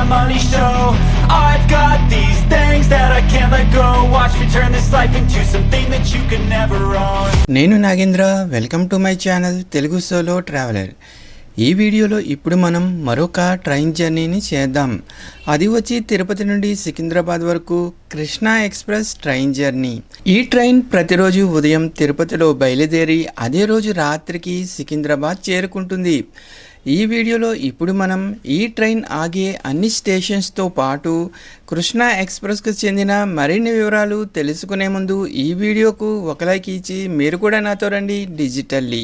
my money show. I've got these things that I can't let go. Watch me turn this life into something that you could never own. నేను Nagendra welcome to my channel Telugu solo traveller ఈ వీడియోలో ఇప్పుడు మనం మరొక train జర్నీని చేద్దాం. అది వచ్చి తిరుపతి నుండి సికింద్రాబాద్ వరకు కృష్ణా ఎక్స్ప్రెస్ ట్రైన్ జర్నీ ఈ ట్రైన్ ప్రతిరోజు ఉదయం తిరుపతిలో బయలుదేరి అదే రోజు రాత్రికి సికింద్రాబాద్ చేరుకుంటుంది. ఈ వీడియోలో ఇప్పుడు మనం ఈ ట్రైన్ ఆగే అన్ని స్టేషన్స్తో పాటు కృష్ణా ఎక్స్ప్రెస్కు చెందిన మరిన్ని వివరాలు తెలుసుకునే ముందు ఈ వీడియోకు ఒక లైక్ ఇచ్చి మీరు కూడా నాతో రండి డిజిటల్లీ.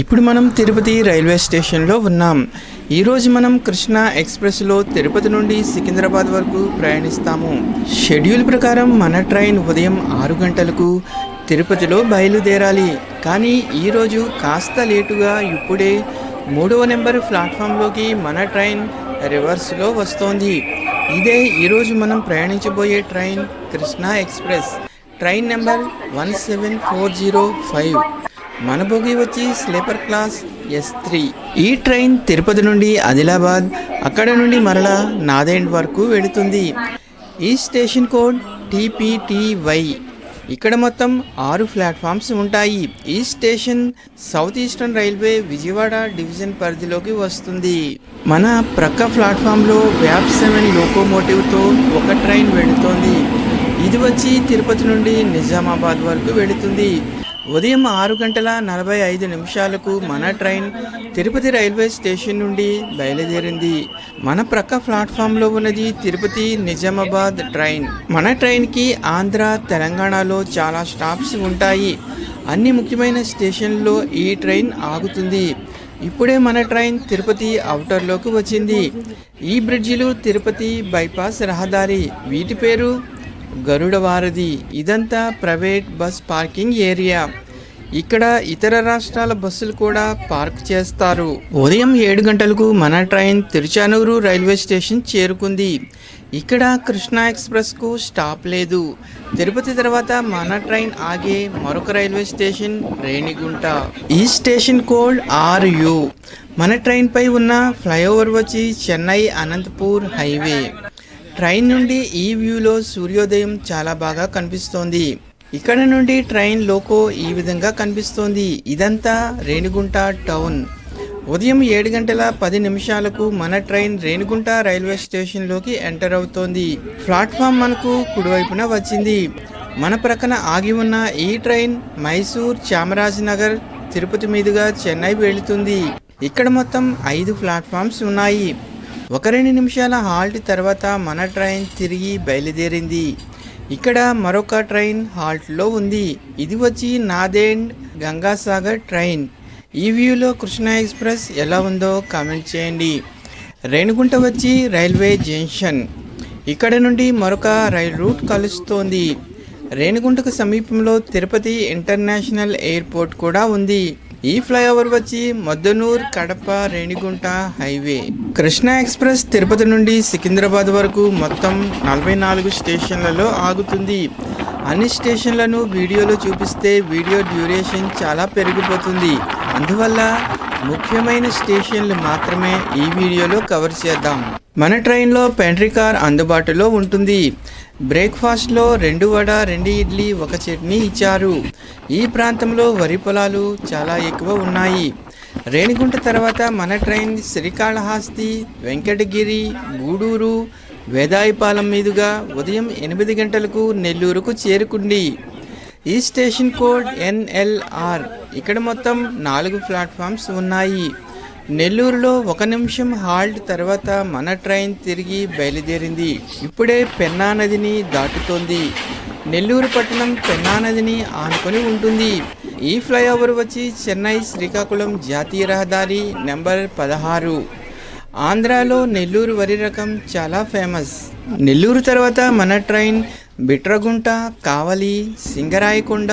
ఇప్పుడు మనం తిరుపతి రైల్వే స్టేషన్లో ఉన్నాం. ఈరోజు మనం కృష్ణా ఎక్స్ప్రెస్లో తిరుపతి నుండి సికింద్రాబాద్ వరకు ప్రయాణిస్తాము. షెడ్యూల్ ప్రకారం మన ట్రైన్ ఉదయం ఆరు గంటలకు తిరుపతిలో బయలుదేరాలి. కానీ ఈరోజు కాస్త లేటుగా ఇప్పుడే మూడవ నెంబర్ ప్లాట్ఫామ్లోకి మన ట్రైన్ రివర్స్లో వస్తోంది. ఇదే ఈరోజు మనం ప్రయాణించబోయే train Krishna express. Train number one seven four zero five. మన బోగి వచ్చి స్లీపర్ క్లాస్ ఎస్ త్రీ ఈ ట్రైన్ తిరుపతి నుండి ఆదిలాబాద్ అక్కడ నుండి మరలా నాదేండ్ వరకు వెళుతుంది. ఈ స్టేషన్ కోడ్ టీపీటీవై ఇక్కడ మొత్తం ఆరు ప్లాట్ఫామ్స్ ఉంటాయి. ఈ station south eastern railway Vijayawada division పరిధిలోకి వస్తుంది. మన ప్రక్క ప్లాట్ఫామ్లో వ్యాప్ సెవెన్ లోకోమోటివ్తో ఒక ట్రైన్ వెళుతోంది. ఇది వచ్చి తిరుపతి నుండి నిజామాబాద్ వరకు వెళుతుంది. ఉదయం ఆరు గంటల నలభై ఐదు నిమిషాలకు మన ట్రైన్ తిరుపతి రైల్వే స్టేషన్ నుండి బయలుదేరింది. మన ప్రక్క ప్లాట్ఫామ్లో ఉన్నది తిరుపతి నిజామాబాద్ ట్రైన్. మన ట్రైన్కి ఆంధ్ర తెలంగాణలో చాలా స్టాప్స్ ఉంటాయి. అన్ని ముఖ్యమైన స్టేషన్లో ఈ ట్రైన్ ఆగుతుంది. ఇప్పుడే మన ట్రైన్ తిరుపతి అవుటర్లోకి వచ్చింది. ఈ బ్రిడ్జిలు తిరుపతి బైపాస్ రహదారి. వీటి పేరు గరుడ వారధి. ఇదంతా ప్రైవేట్ బస్ పార్కింగ్ ఏరియా. ఇక్కడ ఇతర రాష్ట్రాల బస్సులు కూడా పార్క్ చేస్తారు. ఉదయం ఏడు గంటలకు మన ట్రైన్ తిరుచానూరు రైల్వే స్టేషన్ చేరుకుంది. ఇక్కడ కృష్ణా ఎక్స్ప్రెస్కు స్టాప్ లేదు. తిరుపతి తర్వాత మన ట్రైన్ ఆగే మరొక రైల్వే స్టేషన్ రేణిగుంట. ఈ స్టేషన్ కోడ్ ఆర్యు మన ట్రైన్పై ఉన్న ఫ్లైఓవర్ వచ్చి చెన్నై అనంతపూర్ హైవే. ట్రైన్ నుండి ఈ వ్యూలో సూర్యోదయం చాలా బాగా కనిపిస్తోంది. ఇక్కడ నుండి ట్రైన్ లోకో ఈ విధంగా కనిపిస్తోంది. ఇదంతా రేణిగుంట టౌన్. ఉదయం ఏడు గంటల పది నిమిషాలకు మన ట్రైన్ రేణిగుంట రైల్వే స్టేషన్లోకి ఎంటర్ అవుతోంది. ప్లాట్ఫామ్ మనకు కుడివైపున వచ్చింది. మన ప్రక్కన ఆగి ఉన్న ఈ ట్రైన్ మైసూర్ చామరాజనగర్ తిరుపతి మీదుగా చెన్నై వెళుతుంది. ఇక్కడ మొత్తం ఐదు ప్లాట్ఫామ్స్ ఉన్నాయి. ఒక రెండు నిమిషాల హాల్ట్ తర్వాత మన ట్రైన్ తిరిగి బయలుదేరింది. ఇక్కడ మరొక ట్రైన్ హాల్ట్లో ఉంది. ఇది వచ్చి నాదేండ్ గంగాసాగర్ ట్రైన్. ఈ వ్యూలో కృష్ణ ఎక్స్ప్రెస్ ఎలా ఉందో కామెంట్ చేయండి. రేణుగుంట వచ్చి రైల్వే జంక్షన్. ఇక్కడ నుండి మరొక రైల్ రూట్ కలుస్తోంది. రేణిగుంటకు సమీపంలో తిరుపతి ఇంటర్నేషనల్ ఎయిర్పోర్ట్ కూడా ఉంది. ఈ ఫ్లైఓవర్ వచ్చి మద్దనూర్ కడప రేణిగుంట హైవే. కృష్ణా ఎక్స్ప్రెస్ తిరుపతి నుండి సికింద్రాబాద్ వరకు మొత్తం నలభై నాలుగు స్టేషన్లలో ఆగుతుంది. అన్ని స్టేషన్లను వీడియోలో చూపిస్తే వీడియో డ్యూరేషన్ చాలా పెరిగిపోతుంది. అందువల్ల ముఖ్యమైన స్టేషన్లు మాత్రమే ఈ వీడియోలో కవర్ చేద్దాం. మన ట్రైన్లో పెంట్రీ కార్ అందుబాటులో ఉంటుంది. బ్రేక్ఫాస్ట్లో రెండు వడ రెండు ఇడ్లీ ఒక చట్నీ ఇచ్చారు. ఈ ప్రాంతంలో వరి పొలాలు చాలా ఎక్కువ ఉన్నాయి. రేణిగుంట తర్వాత మన ట్రైన్ శ్రీకాళహస్తి వెంకటగిరి గూడూరు వేదాయపాలెం మీదుగా ఉదయం ఎనిమిది గంటలకు నెల్లూరుకు చేరుకుంది. ఈ స్టేషన్ కోడ్ ఎన్ఎల్ఆర్ ఇక్కడ మొత్తం నాలుగు ప్లాట్ఫామ్స్ ఉన్నాయి. నెల్లూరులో ఒక నిమిషం హాల్ట్ తర్వాత మన ట్రైన్ తిరిగి బయలుదేరింది. ఇప్పుడే పెన్నా నదిని దాటుతోంది. నెల్లూరు పట్టణం పెన్నా నదిని ఆనుకొని ఉంటుంది. ఈ ఫ్లైఓవర్ వచ్చి చెన్నై శ్రీకాకుళం జాతీయ రహదారి నెంబర్ పదహారు. ఆంధ్రాలో నెల్లూరు వరి రకం చాలా ఫేమస్. నెల్లూరు తర్వాత మన ట్రైన్ బిట్రగుంట కావలి సింగరాయకొండ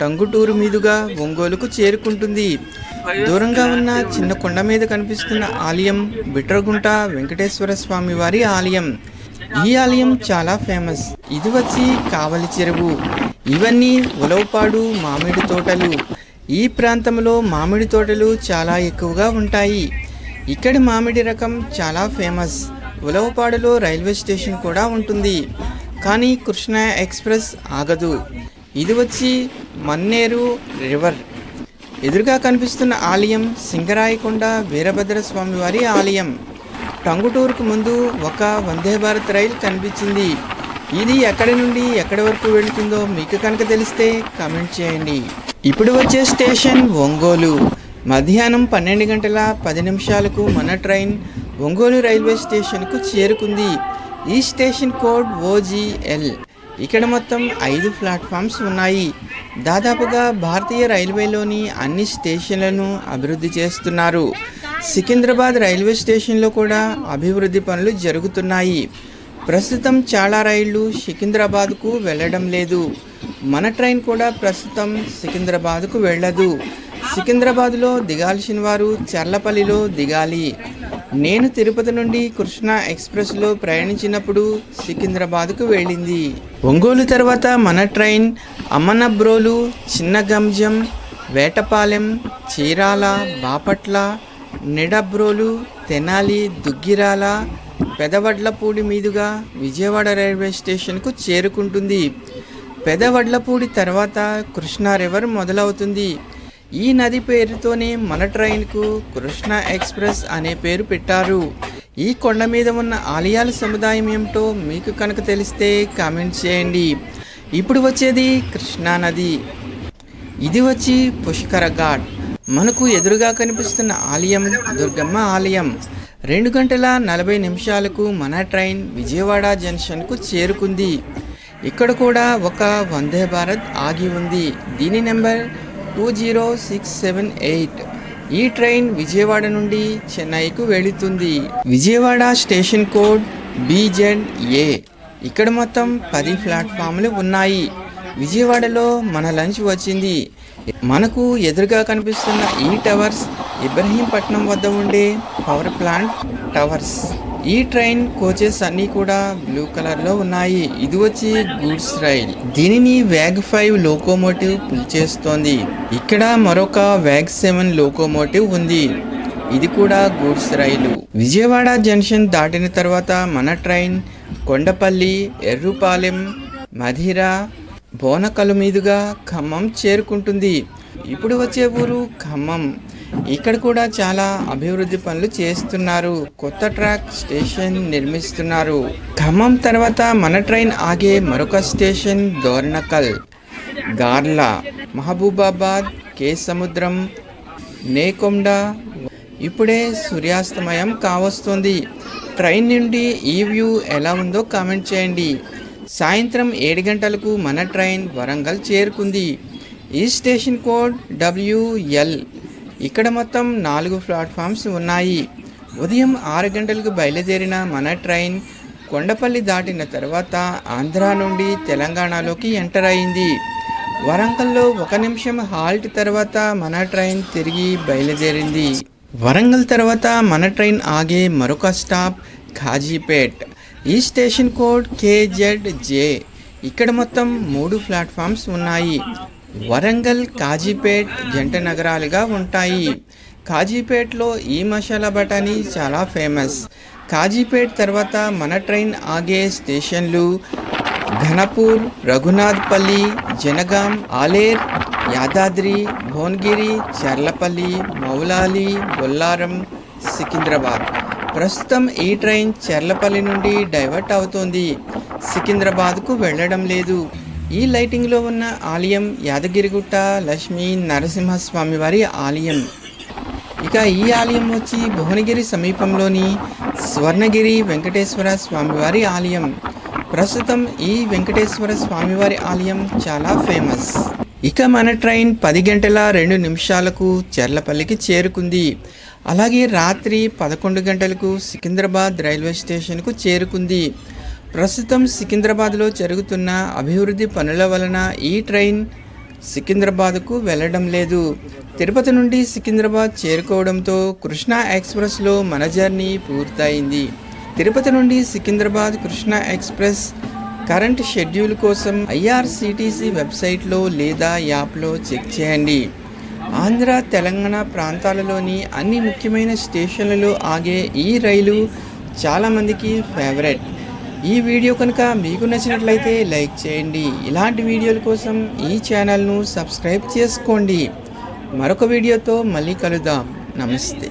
టంగుటూరు మీదుగా ఒంగోలుకు చేరుకుంటుంది. దూరంగా ఉన్న చిన్న కొండ మీద కనిపిస్తున్న ఆలయం బిట్రగుంట వెంకటేశ్వర స్వామి వారి ఆలయం. ఈ ఆలయం చాలా ఫేమస్. ఇది వచ్చి కావలి చెరువు. ఇవన్నీ ఉలవపాడు మామిడి తోటలు. ఈ ప్రాంతంలో మామిడి తోటలు చాలా ఎక్కువగా ఉంటాయి. ఇక్కడి మామిడి రకం చాలా ఫేమస్. ఉలవపాడులో రైల్వే స్టేషన్ కూడా ఉంటుంది. కానీ కృష్ణ ఎక్స్ప్రెస్ ఆగదు. ఇది వచ్చి మన్నేరు రివర్. ఎదురుగా కనిపిస్తున్న ఆలయం సింగరాయకొండ వీరభద్ర స్వామివారి ఆలయం. టంగుటూరుకు ముందు ఒక వందే భారత్ రైలు కనిపించింది. ఇది ఎక్కడి నుండి ఎక్కడి వరకు వెళుతుందో మీకు కనుక తెలిస్తే కమెంట్ చేయండి. ఇప్పుడు వచ్చే స్టేషన్ ఒంగోలు. మధ్యాహ్నం పన్నెండు గంటల పది నిమిషాలకు మన ట్రైన్ ఒంగోలు రైల్వే స్టేషన్కు చేరుకుంది. ఈ స్టేషన్ కోడ్ ఓజీఎల్ ఇక్కడ మొత్తం ఐదు ప్లాట్ఫామ్స్ ఉన్నాయి. దాదాపుగా భారతీయ రైల్వేలోని అన్ని స్టేషన్లను అభివృద్ధి చేస్తున్నారు. సికింద్రాబాద్ రైల్వే స్టేషన్లో కూడా అభివృద్ధి పనులు జరుగుతున్నాయి. ప్రస్తుతం చాలా రైళ్ళు సికింద్రాబాద్కు వెళ్ళడం లేదు. మన ట్రైన్ కూడా ప్రస్తుతం సికింద్రాబాద్కు వెళ్ళదు. సికింద్రాబాద్లో దిగాల్సిన వారు చర్లపల్లిలో దిగాలి. నేను తిరుపతి నుండి కృష్ణ ఎక్స్ప్రెస్లో ప్రయాణించినప్పుడు సికింద్రాబాద్కు వెళ్ళింది. ఒంగోలు తర్వాత మన ట్రైన్ అమ్మనబ్రోలు చిన్నగంజం వేటపాలెం చీరాల బాపట్ల నిడబ్రోలు తెనాలి దుగ్గిరాల పెదవడ్లపూడి మీదుగా విజయవాడ రైల్వే స్టేషన్కు చేరుకుంటుంది. పెదవడ్లపూడి తర్వాత కృష్ణా రివర్ మొదలవుతుంది. ఈ నది పేరుతోనే మన ట్రైన్కు కృష్ణ ఎక్స్ప్రెస్ అనే పేరు పెట్టారు. ఈ కొండ మీద ఉన్న ఆలయాల సముదాయం ఏమిటో మీకు కనుక తెలిస్తే కామెంట్ చేయండి. ఇప్పుడు వచ్చేది కృష్ణా నది. ఇది వచ్చి పుష్కర ఘాట్. మనకు ఎదురుగా కనిపిస్తున్న ఆలయం దుర్గమ్మ ఆలయం. రెండు గంటల నలభై నిమిషాలకు మన ట్రైన్ విజయవాడ జంక్షన్కు చేరుకుంది. ఇక్కడ కూడా ఒక వందే భారత్ ఆగి ఉంది. దీని number two zero six seven eight. ఈ ట్రైన్ విజయవాడ నుండి చెన్నైకు వెళుతుంది. Vijayawada station code BZ A. ఇక్కడ మొత్తం పది ప్లాట్ఫామ్లు ఉన్నాయి. విజయవాడలో మన లంచ్ వచ్చింది. మనకు ఎదురుగా కనిపిస్తున్న ఈ టవర్స్ ఇబ్రహీంపట్నం వద్ద ఉండే పవర్ ప్లాంట్ టవర్స్. ఈ ట్రైన్ కోచెస్ అన్నీ కూడా బ్లూ కలర్లో ఉన్నాయి. ఇది వచ్చి గూడ్స్ రైల్. దీనిని వ్యాగ్ ఫైవ్ లోకోమోటివ్ పుల్ చేస్తోంది. ఇక్కడ మరొక వ్యాగ్ సెవెన్ లోకోమోటివ్ ఉంది. ఇది కూడా గూడ్స్ రైలు. విజయవాడ జంక్షన్ దాటిన తర్వాత మన ట్రైన్ కొండపల్లి ఎర్రుపాలెం మధిర బోనకలు మీదుగా ఖమ్మం చేరుకుంటుంది. ఇప్పుడు వచ్చే ఊరు ఖమ్మం. ఇక్కడ కూడా చాలా అభివృద్ధి పనులు చేస్తున్నారు. కొత్త ట్రాక్ స్టేషన్ నిర్మిస్తున్నారు. ఖమ్మం తర్వాత మన ట్రైన్ ఆగే మరొక స్టేషన్ దోర్నకల్. గార్లా మహబూబాబాద్ కే సముద్రం నేకొండ. ఇప్పుడే సూర్యాస్తమయం కావస్తుంది. ట్రైన్ నుండి ఈ వ్యూ ఎలా ఉందో కామెంట్ చేయండి. సాయంత్రం ఏడు గంటలకు మన ట్రైన్ వరంగల్ చేరుకుంది. ఈ స్టేషన్ కోడ్ డబ్ల్యూఎల్ ఇక్కడ మొత్తం నాలుగు ప్లాట్ఫామ్స్ ఉన్నాయి. ఉదయం ఆరు గంటలకు బయలుదేరిన మన ట్రైన్ కొండపల్లి దాటిన తర్వాత ఆంధ్ర నుండి తెలంగాణలోకి ఎంటర్ అయింది. వరంగల్లో ఒక నిమిషం హాల్ట్ తర్వాత మన ట్రైన్ తిరిగి బయలుదేరింది. వరంగల్ తర్వాత మన ట్రైన్ ఆగే మరొక స్టాప్ ఖాజీపేట్. ఈ స్టేషన్ కోడ్ కేజెడ్ జే ఇక్కడ మొత్తం మూడు ప్లాట్ఫామ్స్ ఉన్నాయి. వరంగల్ కాజీపేట్ జంట నగరాలుగా ఉంటాయి. కాజీపేట్లో ఈ మసాలా బఠానీ చాలా ఫేమస్. కాజీపేట్ తర్వాత మన ట్రైన్ ఆగే స్టేషన్లు ఘనపూర్ రఘునాథ్పల్లి జనగాం ఆలేర్ యాదాద్రి భువనగిరి చర్లపల్లి మౌలాలి బొల్లారం సికింద్రాబాద్. ప్రస్తుతం ఈ ట్రైన్ చర్లపల్లి నుండి డైవర్ట్ అవుతోంది. సికింద్రాబాద్కు వెళ్ళడం లేదు. ఈ లైటింగ్లో ఉన్న ఆలయం యాదగిరిగుట్ట లక్ష్మీ నరసింహస్వామి వారి ఆలయం. ఇక ఈ ఆలయం వచ్చి భువనగిరి సమీపంలోని స్వర్ణగిరి వెంకటేశ్వర స్వామివారి ఆలయం. ప్రస్తుతం ఈ వెంకటేశ్వర స్వామివారి ఆలయం చాలా ఫేమస్. ఇక మన ట్రైన్ పది గంటల రెండు నిమిషాలకు చెర్లపల్లికి చేరుకుంది. అలాగే రాత్రి పదకొండు గంటలకు సికింద్రాబాద్ రైల్వే స్టేషన్కు చేరుకుంది. ప్రస్తుతం సికింద్రాబాద్లో జరుగుతున్న అభివృద్ధి పనుల వలన ఈ ట్రైన్ సికింద్రాబాద్కు వెళ్ళడం లేదు. తిరుపతి నుండి సికింద్రాబాద్ చేరుకోవడంతో కృష్ణా ఎక్స్ప్రెస్లో మన జర్నీ పూర్తయింది. తిరుపతి నుండి Secunderabad Krishna express current schedule కోసం ఐఆర్సిటీసీ వెబ్సైట్లో లేదా యాప్లో చెక్ చేయండి. ఆంధ్ర తెలంగాణ ప్రాంతాలలోని అన్ని ముఖ్యమైన స్టేషన్లలో ఆగే ఈ రైలు చాలామందికి ఫేవరెట్. ఈ వీడియో కనుక మీకు నచ్చినట్లయితే లైక్ చేయండి. ఇలాంటి వీడియోల కోసం ఈ ఛానల్ను సబ్స్క్రైబ్ చేసుకోండి. మరొక వీడియోతో మళ్ళీ కలుద్దాం. నమస్తే.